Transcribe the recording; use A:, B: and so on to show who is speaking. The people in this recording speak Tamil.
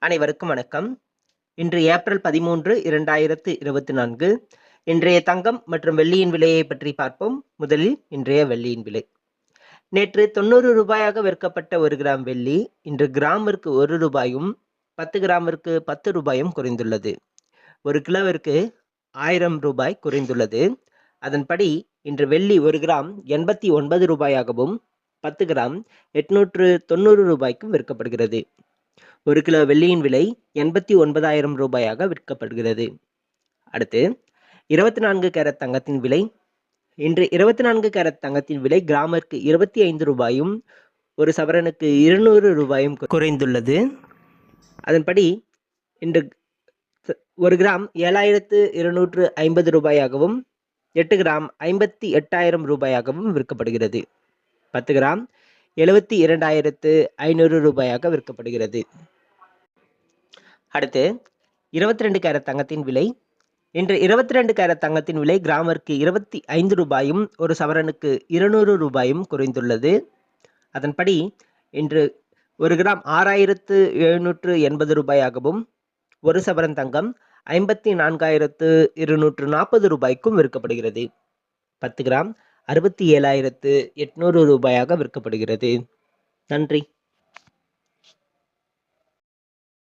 A: அனைவருக்கும் வணக்கம். இன்று ஏப்ரல் பதிமூன்று இரண்டாயிரத்து இருபத்தி நான்கு. இன்றைய தங்கம் மற்றும் வெள்ளியின் விலையை பற்றி பார்ப்போம். முதலில் இன்றைய வெள்ளியின் விலை. நேற்று தொண்ணூறு ரூபாயாக விற்கப்பட்ட ஒரு கிராம் வெள்ளி இன்று கிராமிற்கு ஒரு ரூபாயும் பத்து கிராமிற்கு பத்து ரூபாயும் குறைந்துள்ளது. ஒரு கிலோவிற்கு ஆயிரம் ரூபாய் குறைந்துள்ளது. அதன்படி இன்று வெள்ளி ஒரு கிராம் எண்பத்தி ஒன்பது ரூபாயாகவும் பத்து கிராம் எட்நூற்று தொண்ணூறு ரூபாய்க்கும் விற்கப்படுகிறது. ஒரு கிலோ வெள்ளியின் விலை எண்பத்தி ஒன்பதாயிரம் ரூபாயாக விற்கப்படுகிறது. அடுத்து இருபத்தி நான்கு கேரட் தங்கத்தின் விலை. இன்று இருபத்தி நான்கு கேரட் தங்கத்தின் விலை கிராமிற்கு இருபத்தி ஐந்து ரூபாயும் ஒரு சவரனுக்கு இருநூறு ரூபாயும் குறைந்துள்ளது. அதன்படி இன்று ஒரு கிராம் ஏழாயிரத்து இருநூற்று ஐம்பது ரூபாயாகவும் எட்டு கிராம் ஐம்பத்தி எட்டாயிரம் ரூபாயாகவும் விற்கப்படுகிறது. பத்து கிராம் எழுபத்தி இரண்டாயிரத்து ஐநூறு ரூபாயாக விற்கப்படுகிறது. அடுத்து இருபத்தி ரெண்டு கேரட் தங்கத்தின் விலை. இன்று இருபத்தி ரெண்டு கேரட் தங்கத்தின் விலை கிராமருக்கு இருபத்தி ஐந்து ரூபாயும் ஒரு சவரனுக்கு இருநூறு ரூபாயும் குறைந்துள்ளது. அதன்படி இன்று ஒரு கிராம் ஆறாயிரத்து எழுநூற்று எண்பது ரூபாயாகவும் ஒரு சவரன் தங்கம் ஐம்பத்தி நான்காயிரத்து இருநூற்று நாற்பது ரூபாய்க்கும் விற்கப்படுகிறது. பத்து கிராம் அறுபத்தி ஏழாயிரத்து எட்நூறு ரூபாயாக விற்கப்படுகிறது. நன்றி.